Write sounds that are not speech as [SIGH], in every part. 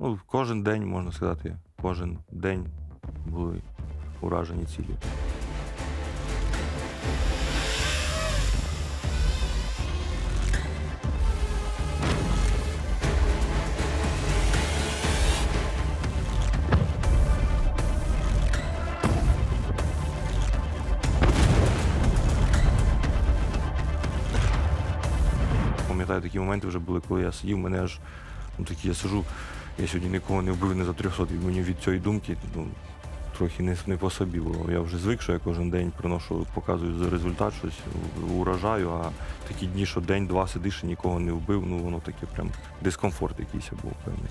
Ну, кожен день, можна сказати, кожен день були уражені цілі. Пам'ятаю, такі моменти вже були, коли я сидів, мене аж ну, такі, я сижу, я сьогодні нікого не вбив не за 300, і мені від цієї думки ну, трохи не, не по собі було. Я вже звик, що я кожен день приношу, показую за результат щось, урожаю, а такі дні, що день-два сидиш і нікого не вбив, ну воно таке прям дискомфорт якийсь був певний.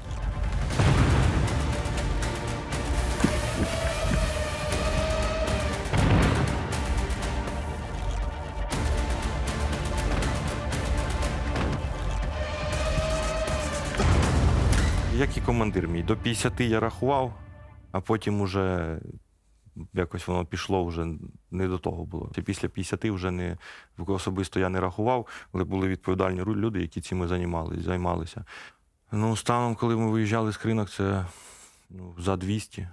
Як і командир мій. До 50 я рахував, а потім уже якось воно пішло вже не до того було. Після 50 вже не особисто я не рахував, але були відповідальні люди, які цим займалися. займалися. Ну, станом, коли ми виїжджали з кринок, це ну, за 200.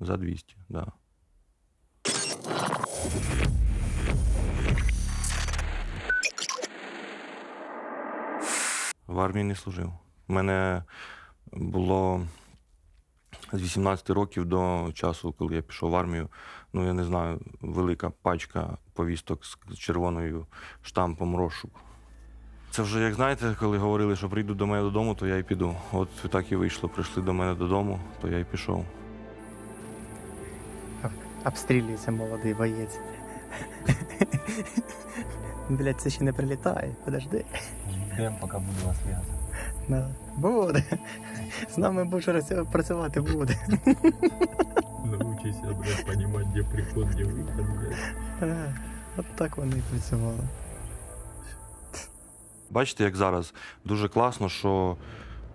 За 200, так. Да. В армії не служив. У мене було з 18 років до часу, коли я пішов в армію, ну я не знаю, велика пачка повісток з червоною штампом розшук. Це вже, як знаєте, коли говорили, що прийдуть до мене додому, то я і піду. От так і вийшло. Прийшли до мене додому, то я і пішов. Обстрілюється молодий боєць. [LAUGHS] Блять, це ще не прилітає, подожди. Ждем, пока буду вас в'язати. Да. Буде. З нами будеш працювати буде. Научися, блядь, понимать, где приход, где выход, блядь. Е, От так вони і працювали. Бачите, як зараз дуже класно, що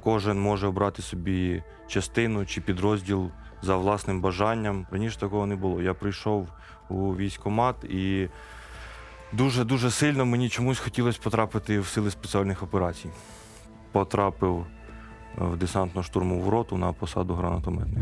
кожен може обрати собі частину чи підрозділ за власним бажанням. Раніше такого не було. Я прийшов у військкомат і дуже-дуже сильно мені чомусь хотілося потрапити в сили спеціальних операцій. Потрапив в десантно-штурмову роту на посаду гранатометника.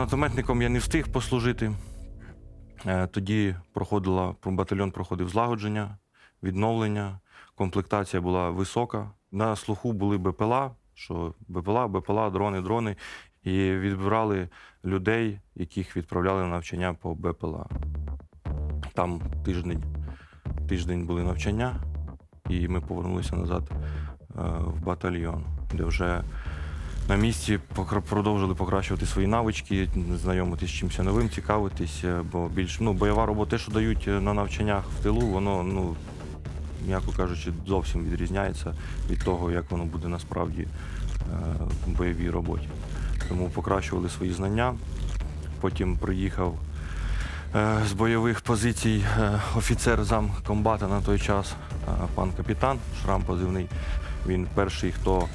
Гранатометником я не встиг послужити. Е, Тоді проходила, батальйон проходив злагодження, відновлення, комплектація була висока. На слуху були БПЛА, що БПЛА, БПЛА, дрони, дрони. І відбирали людей, яких відправляли на навчання по БПЛА. Там тиждень, тиждень були навчання, і ми повернулися назад е, в батальйон, де вже на місці продовжили покращувати свої навички, знайомитись з чимось новим, цікавитись, е, бо більш ну, бойова робота, те, що дають е, на навчаннях в тилу, воно, ну, м'яко кажучи, зовсім відрізняється від того, як воно буде насправді е, в бойовій роботі. Тому покращували свої знання. Потім приїхав з бойових позицій е, офіцер зам комбата на той час, пан капітан, шрам позивний. Він перший, хто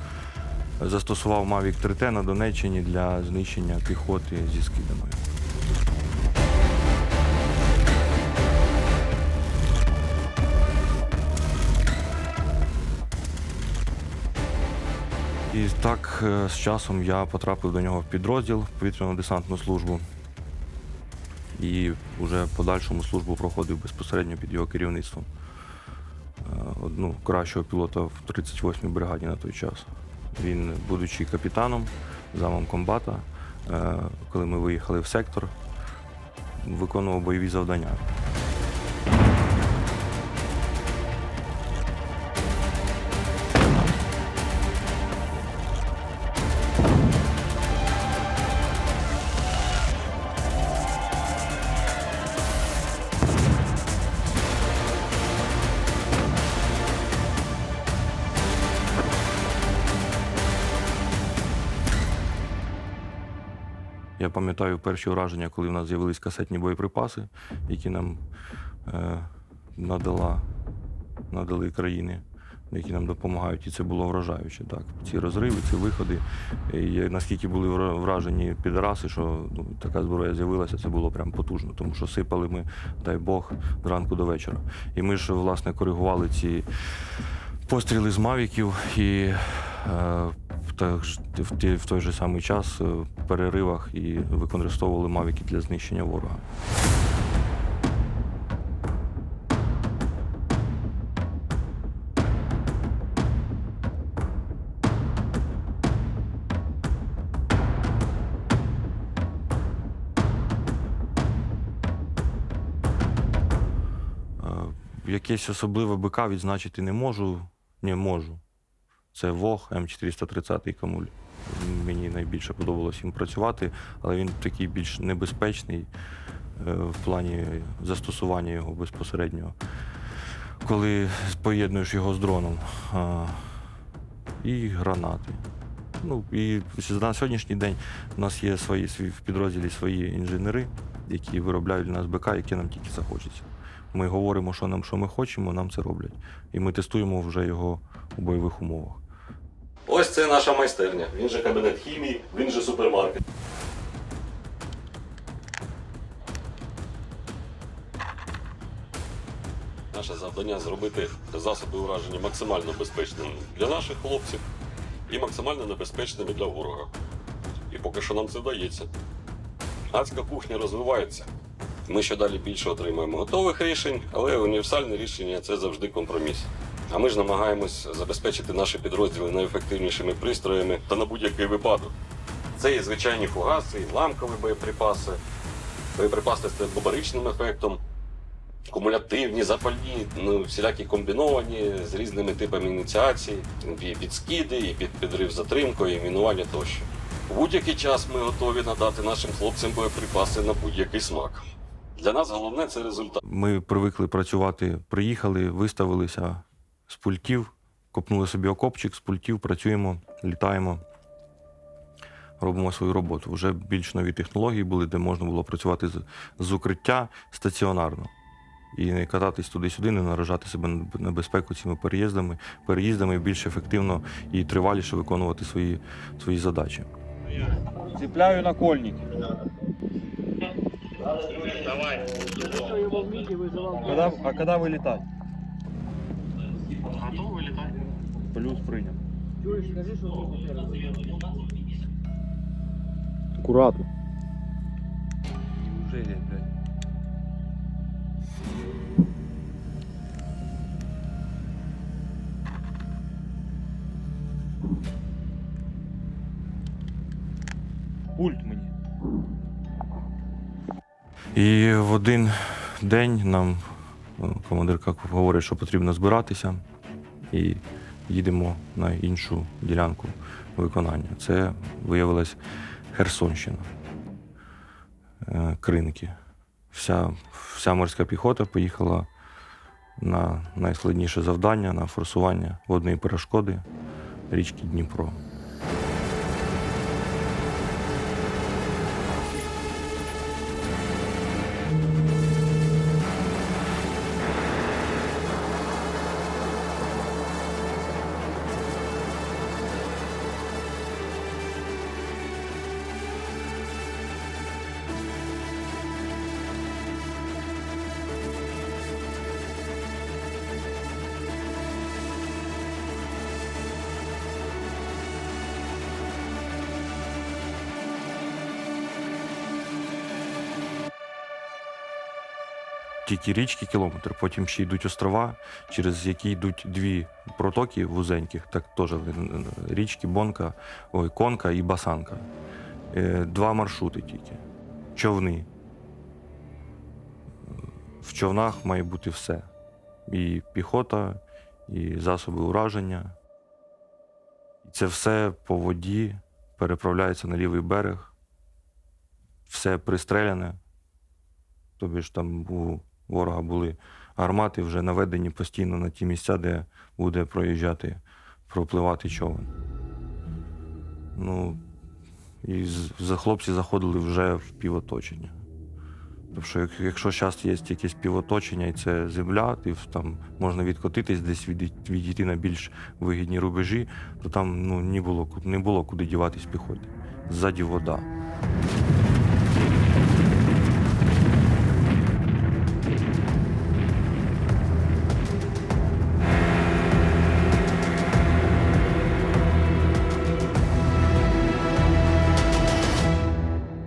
застосував Mavic 3T на Донеччині для знищення піхоти зі скидами. І так е, з часом я потрапив до нього в підрозділ в повітряно-десантну службу. І вже подальшому службу проходив безпосередньо під його керівництвом. Е, Одну кращого пілота в 38-й бригаді на той час. Він, будучи капітаном, замом комбата, е, коли ми виїхали в сектор, виконував бойові завдання. Пам'ятаю перші враження, коли в нас з'явились касетні боєприпаси, які нам е, надала, надали країни, які нам допомагають. І це було вражаюче. Так. Ці розриви, ці виходи. І наскільки були вражені підараси, що ну, така зброя з'явилася, це було прям потужно, тому що сипали ми, дай Бог, зранку до вечора. І ми ж, власне, коригували ці постріли з мавіків і е, так, ж- в, в той же самий час е, в переривах і використовували мавіки для знищення ворога. Е, Якесь особливе БК відзначити не можу. Не можу. Це ВОГ М430 Камуль. Мені найбільше подобалось їм працювати, але він такий більш небезпечний е, в плані застосування його безпосереднього. Коли поєднуєш його з дроном. І гранати. Ну, і на сьогоднішній день у нас є свої свої- в підрозділі свої інженери, які виробляють для нас БК, які нам тільки захочеться. Ми говоримо, що нам що ми хочемо, нам це роблять. І ми тестуємо вже його у бойових умовах. Ось це наша майстерня. Він же кабінет хімії, він же супермаркет. Наше завдання зробити засоби ураження максимально безпечними для наших хлопців і максимально небезпечними для ворога. І поки що нам це вдається. Адська кухня розвивається. Ми ще далі більше отримаємо готових рішень, але універсальне рішення це завжди компроміс. А ми ж намагаємось забезпечити наші підрозділи найефективнішими пристроями та на будь-який випадок. Це і звичайні фугаси, і ламкові боєприпаси, боєприпаси з теплобаричним ефектом, кумулятивні, запальні, ну, всілякі комбіновані з різними типами ініціації, і під скиди, і під підрив затримкою, і мінування тощо. У будь-який час ми готові надати нашим хлопцям боєприпаси на будь-який смак. Для нас головне це результат. Ми привикли працювати, приїхали, виставилися з пультів, копнули собі окопчик, з пультів, працюємо, літаємо, робимо свою роботу. Вже більш нові технології були, де можна було працювати з, з укриття стаціонарно. І не кататись туди-сюди, не наражати себе на небезпеку цими переїздами, переїздами більш ефективно і триваліше виконувати свої, свої задачі. Цепляю накольники. Когда, а когда вылетать? Готов вылетать. Плюс принял. Аккуратно. Неужели, блядь? Пульт мені. І в один день нам е, командирка говорить, що потрібно збиратися, і їдемо на іншу ділянку виконання. Це виявилась Херсонщина, е, Кринки. Вся, вся морська піхота поїхала на найскладніше завдання на форсування водної перешкоди річки Дніпро. Тільки річки кілометр, потім ще йдуть острова, через які йдуть дві протоки вузеньких, так теж річки Бонка, ой, Конка і Басанка. Е, Два маршрути тільки. Човни. В човнах має бути все. І піхота, і засоби ураження. Це все по воді переправляється на лівий берег. Все пристреляне. Тобі ж там у ворога були гармати вже наведені постійно на ті місця, де буде проїжджати, пропливати човен. Ну, І за хлопці заходили вже в півоточення. Тобто, що якщо зараз є якесь півоточення і це земля, в- там можна відкотитись, десь відійти на більш вигідні рубежі, то там ну, не, було, не було куди діватись піхоті. Ззаді вода.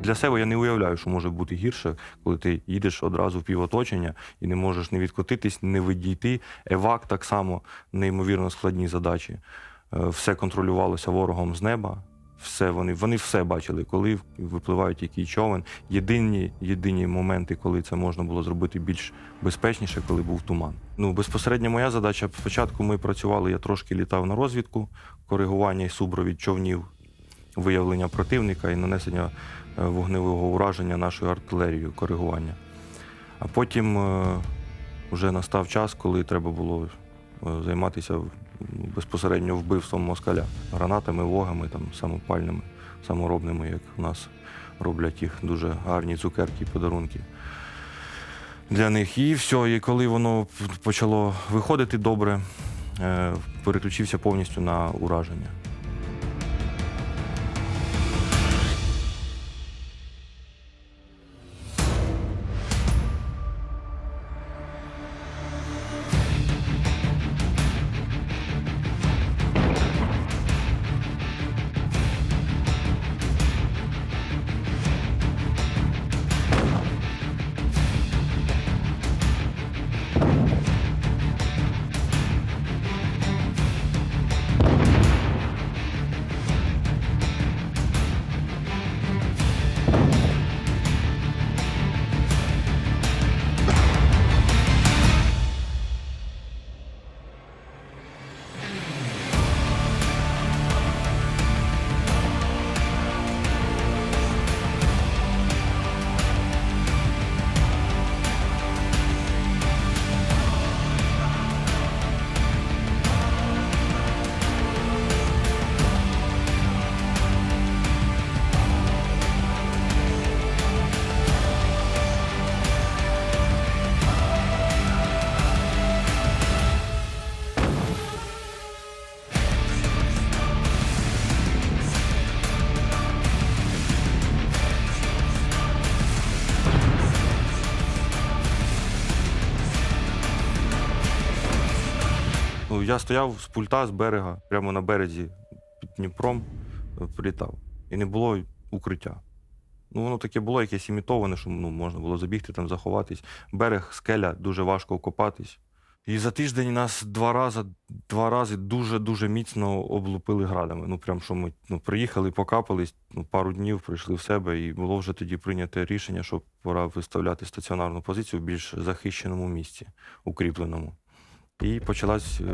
Для себе я не уявляю, що може бути гірше, коли ти їдеш одразу в півоточення і не можеш не відкотитись, не відійти. Евак так само неймовірно складні задачі. Е, Все контролювалося ворогом з неба. Все вони, вони все бачили, коли випливають який човен. Єдині, єдині моменти, коли це можна було зробити більш безпечніше, коли був туман. Ну, безпосередньо моя задача. Спочатку ми працювали, я трошки літав на розвідку, коригування і субровід човнів, виявлення противника і нанесення вогневого ураження нашою артилерією, коригування. А потім е, вже настав час, коли треба було е, займатися безпосередньо вбивством москаля гранатами, вогами, там, самопальними, саморобними, як у нас роблять їх дуже гарні цукерки, подарунки. Для них. І все, і коли воно почало виходити добре, е, переключився повністю на ураження. Я стояв з пульта з берега, прямо на березі під Дніпром, е, прилітав. І не було укриття. Ну, воно таке було якесь імітоване, що ну, можна було забігти там, заховатись. Берег, скеля, дуже важко окопатись. І за тиждень нас два рази, два рази дуже-дуже міцно облупили градами. Ну, прям що ми ну, приїхали, покапались, ну, пару днів прийшли в себе, і було вже тоді прийнято рішення, що пора виставляти стаціонарну позицію в більш захищеному місці, укріпленому. І почалась е,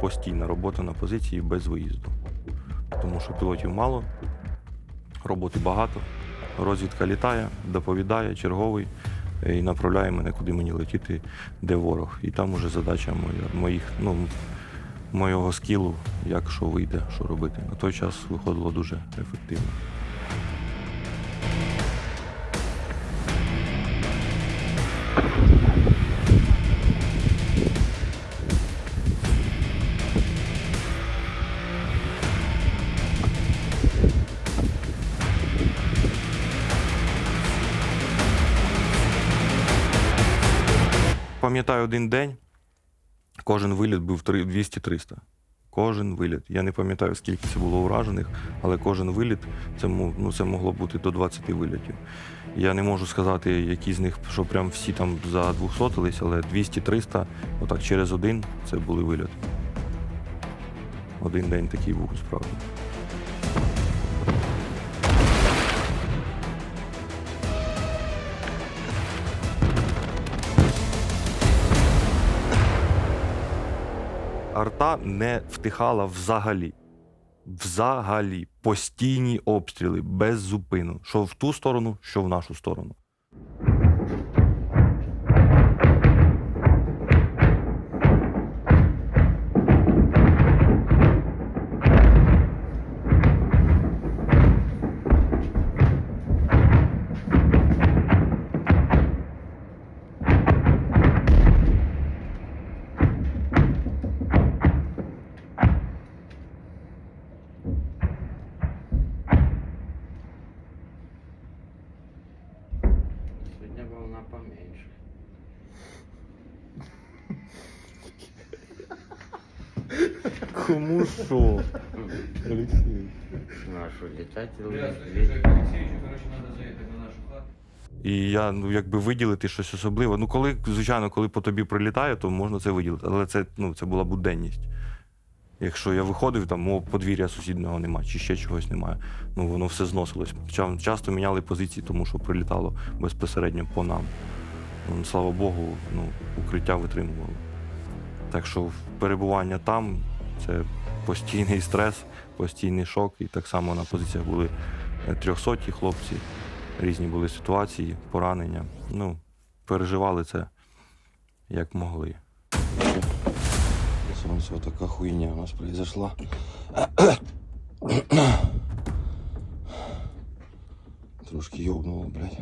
постійна робота на позиції без виїзду. Тому що пілотів мало, роботи багато, розвідка літає, доповідає, черговий е, і направляє мене, куди мені летіти, де ворог. І там уже задача моя, моїх, ну, моєго скілу, як що вийде, що робити. На той час виходило дуже ефективно. Пам'ятаю один день, кожен виліт був 200-300. Кожен виліт. Я не пам'ятаю, скільки це було уражених, але кожен виліт це, ну, це могло бути до 20 вилітів. Я не можу сказати, які з них, що прям всі там за 200 але 200-300, отак через один це були виліти. Один день такий був справді. Арта не втихала взагалі. Взагалі. Постійні обстріли без зупину. Що в ту сторону, що в нашу сторону. Кому що? Олексій. Ну а що, літати І я ну якби виділити щось особливе. Ну, коли, звичайно, коли по тобі прилітає, то можна це виділити. Але це, ну, це була буденність. Якщо я виходив, там мого подвір'я сусіднього немає, чи ще чогось немає, ну воно все зносилось. Ча- Часто міняли позиції, тому що прилітало безпосередньо по нам. Ну, слава Богу, ну, укриття витримувало. Так що перебування там це постійний стрес, постійний шок. І так само на позиціях були е, трьохсоті хлопці, різні були ситуації, поранення. Ну, переживали це як могли. Сонце, така хуйня у нас произошла. Трошки йобнуло, блядь.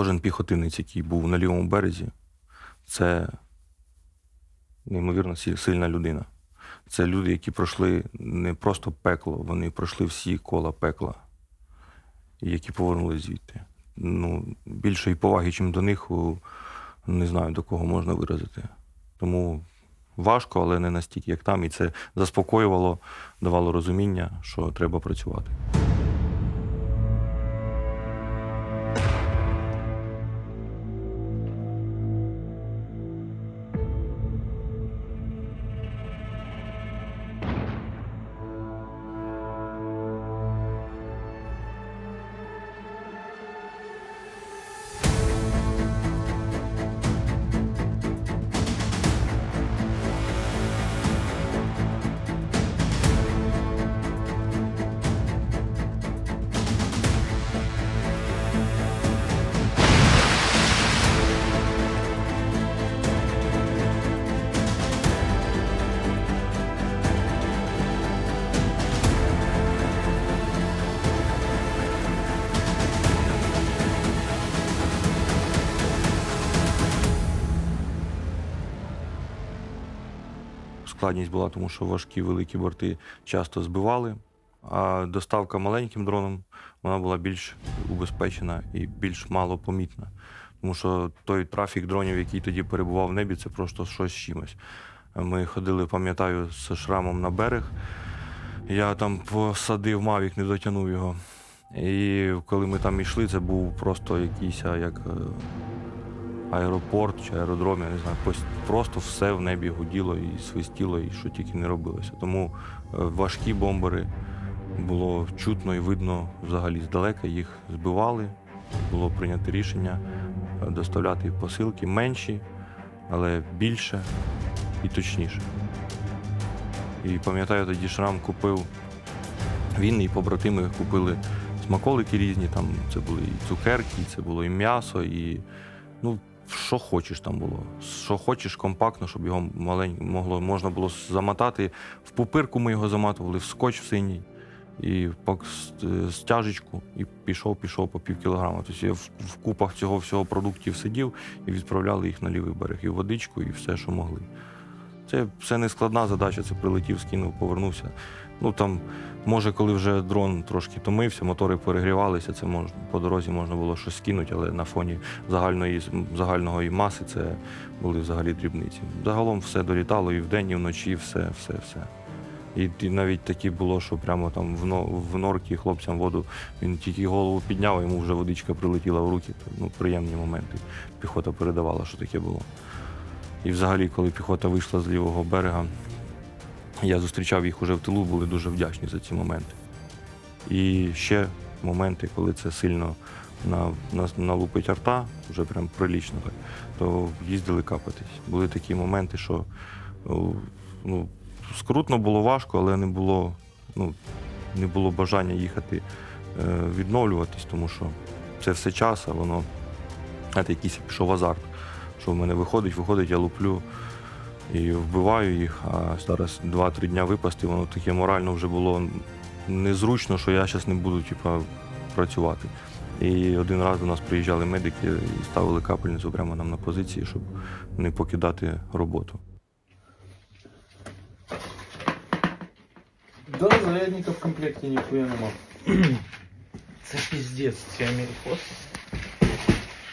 Кожен піхотинець, який був на лівому березі, це неймовірно сильна людина. Це люди, які пройшли не просто пекло, вони пройшли всі кола пекла, які повернулись звідти. Ну, більшої поваги, чим до них, не знаю, до кого можна виразити. Тому важко, але не настільки, як там. І це заспокоювало, давало розуміння, що треба працювати. Складність була, тому що важкі великі борти часто збивали, а доставка маленьким дроном вона була більш убезпечена і більш малопомітна. Тому що той трафік дронів, який тоді перебував в небі, це просто щось з чимось. Ми ходили, пам'ятаю, з шрамом на берег. Я там посадив Мавік, не дотягнув його. І коли ми там йшли, це був просто якийсь як е, аеропорт чи аеродром, я не знаю, просто все в небі гуділо і свистіло, і що тільки не робилося. Тому е, важкі бомбери було чутно і видно взагалі здалека, їх збивали. Було прийнято рішення е, доставляти посилки менші, але більше і точніше. І пам'ятаю, тоді Шрам купив, він і побратими купили смаколики різні, там це були і цукерки, це було і м'ясо, і ну, що хочеш там було. Що хочеш компактно, щоб його маленько могло, можна було замотати. В пупирку ми його заматували, в скотч в синій, і стяжечку, і пішов, пішов по пів кілограма. Тобто я в купах цього всього продуктів сидів і відправляли їх на лівий берег, і водичку, і все, що могли. Це все не складна задача, це прилетів, скинув, повернувся. Ну там, може, коли вже дрон трошки томився, мотори перегрівалися, це можна по дорозі можна було щось скинути, але на фоні загальної загальної маси це були взагалі дрібниці. Загалом все долітало і вдень, і вночі, все, все, все. І, і навіть таке було, що прямо там в, но, в норки хлопцям воду він тільки голову підняв, йому вже водичка прилетіла в руки. Ну, приємні моменти. Піхота передавала, що таке було. І взагалі, коли піхота вийшла з лівого берега, я зустрічав їх уже в тилу, були дуже вдячні за ці моменти. І ще моменти, коли це сильно на, на, налупить арта, вже прям прилічно так, то їздили капатись. Були такі моменти, що ну, скрутно було важко, але не було, ну, не було бажання їхати е, відновлюватись, тому що це все час, а воно знаєте, якийсь пішов азарт. Що в мене виходить, виходить, я луплю і вбиваю їх, а зараз 2-3 дня випасти, воно таке морально вже було незручно, що я зараз не буду типа, працювати. І один раз до нас приїжджали медики і ставили капельницю прямо нам на позиції, щоб не покидати роботу. Да, зарядника в комплекте нихуя нема. [CLEARS THROAT] Це пиздец, ці америкоси.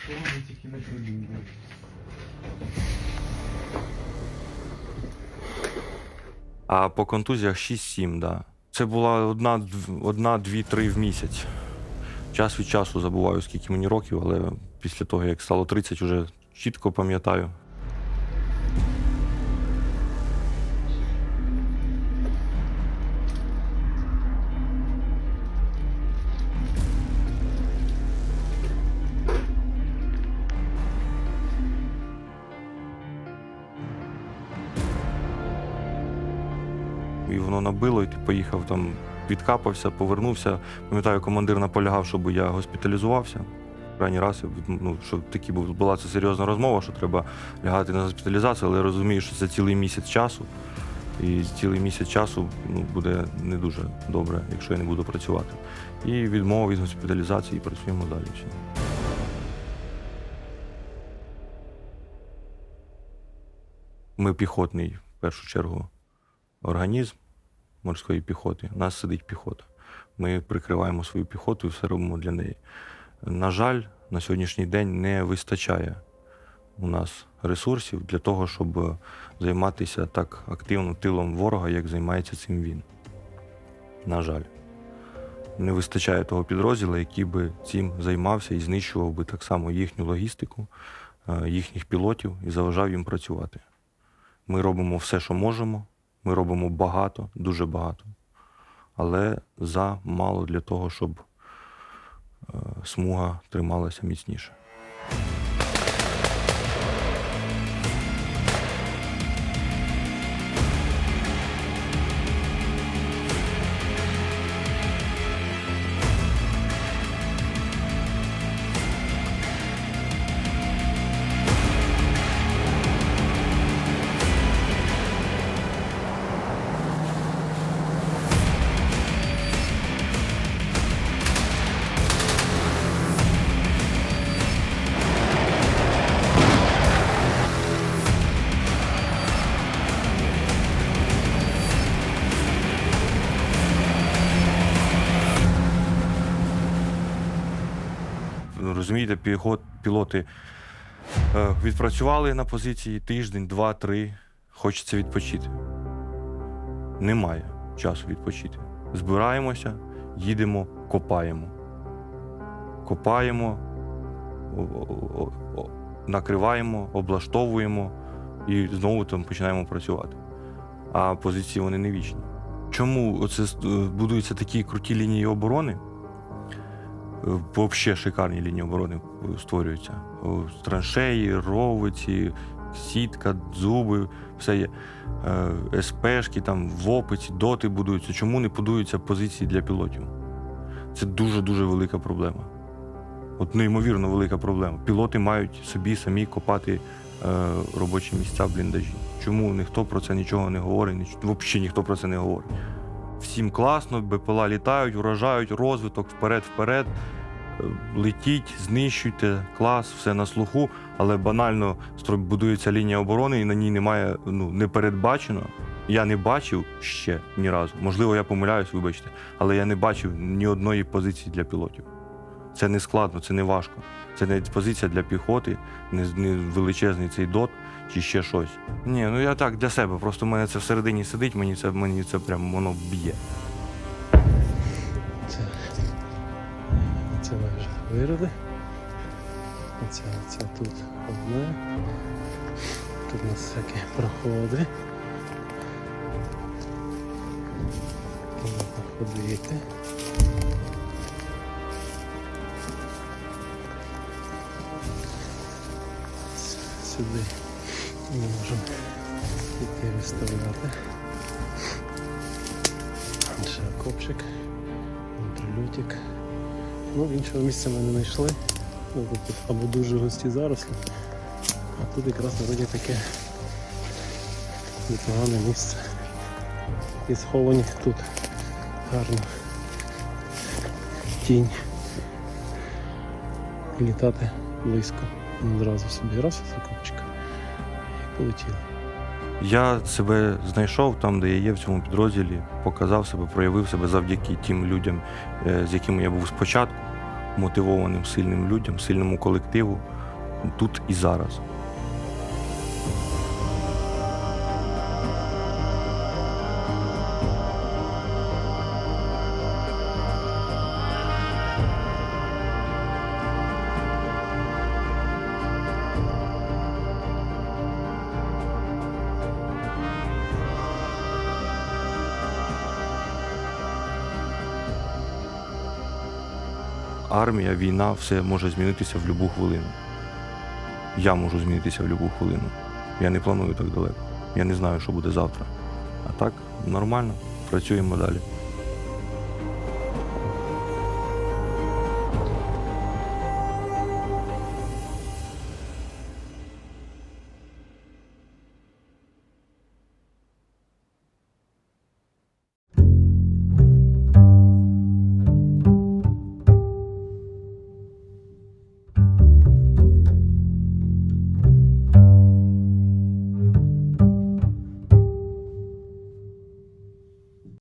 Що вони тільки накрили? А по контузіях 6-7, да. Це була одна, одна, дві, три в місяць. Час від часу забуваю, скільки мені років, але після того, як стало 30, вже чітко пам'ятаю. І і ти поїхав там, відкапався, повернувся. Пам'ятаю, командир наполягав, щоб я госпіталізувався. Крайній раз, ну, що такі була це серйозна розмова, що треба лягати на госпіталізацію, але я розумію, що це цілий місяць часу. І цілий місяць часу ну, буде не дуже добре, якщо я не буду працювати. І відмова від госпіталізації і працюємо далі. Ми піхотний, в першу чергу, організм морської піхоти. У нас сидить піхота. Ми прикриваємо свою піхоту і все робимо для неї. На жаль, на сьогоднішній день не вистачає у нас ресурсів для того, щоб займатися так активно тилом ворога, як займається цим він. На жаль. Не вистачає того підрозділу, який би цим займався і знищував би так само їхню логістику, е, їхніх пілотів і заважав їм працювати. Ми робимо все, що можемо. Ми робимо багато, дуже багато. Але замало для того, щоб е, смуга трималася міцніше. Розумієте, пілоти е, відпрацювали на позиції тиждень, два, три. Хочеться відпочити. Немає часу відпочити. Збираємося, їдемо, копаємо. Копаємо, накриваємо, облаштовуємо і знову там починаємо працювати. А позиції вони не вічні. Чому оце е, будуються такі круті лінії оборони? Взагалі шикарні лінії оборони створюються. Траншеї, ровиці, сітка, зуби, все є. Е, СПшки, там, ВОПиці, доти будуються. Чому не будуються позиції для пілотів? Це дуже-дуже велика проблема. От неймовірно велика проблема. Пілоти мають собі самі копати е, робочі місця в бліндажі. Чому ніхто про це нічого не говорить? Взагалі ніхто про це не говорить. Всім класно, БПЛА літають, вражають, розвиток вперед-вперед. Е, Летіть, знищуйте, клас, все на слуху, але банально будується лінія оборони і на ній немає, ну, не передбачено. Я не бачив ще ні разу. Можливо, я помиляюсь, вибачте, але я не бачив ні одної позиції для пілотів. Це не складно, це не важко. Це не позиція для піхоти, не, величезний цей дот чи ще щось. Ні, ну я так для себе. Просто в мене це всередині сидить, мені це мені це прям воно б'є. Це це майже вироди. Це, це тут одне. Тут у нас всякі проходи. Ходити. Сюди можемо йти виставляти. Ще окопчик, прильотик. Ну, іншого місця ми не знайшли. Ну, тут або дуже густі зарослі, а тут якраз вроді таке непогане місце. І сховані тут гарно тінь. Літати близько. Одразу собі раз з окопчика і полетіли. Я себе знайшов там, де я є в цьому підрозділі, показав себе, проявив себе завдяки тим людям, е, з якими я був спочатку, мотивованим, сильним людям, сильному колективу тут і зараз. Армія, війна, все може змінитися в будь-яку хвилину. Я можу змінитися в будь-яку хвилину. Я не планую так далеко. Я не знаю, що буде завтра. А так, нормально, працюємо далі.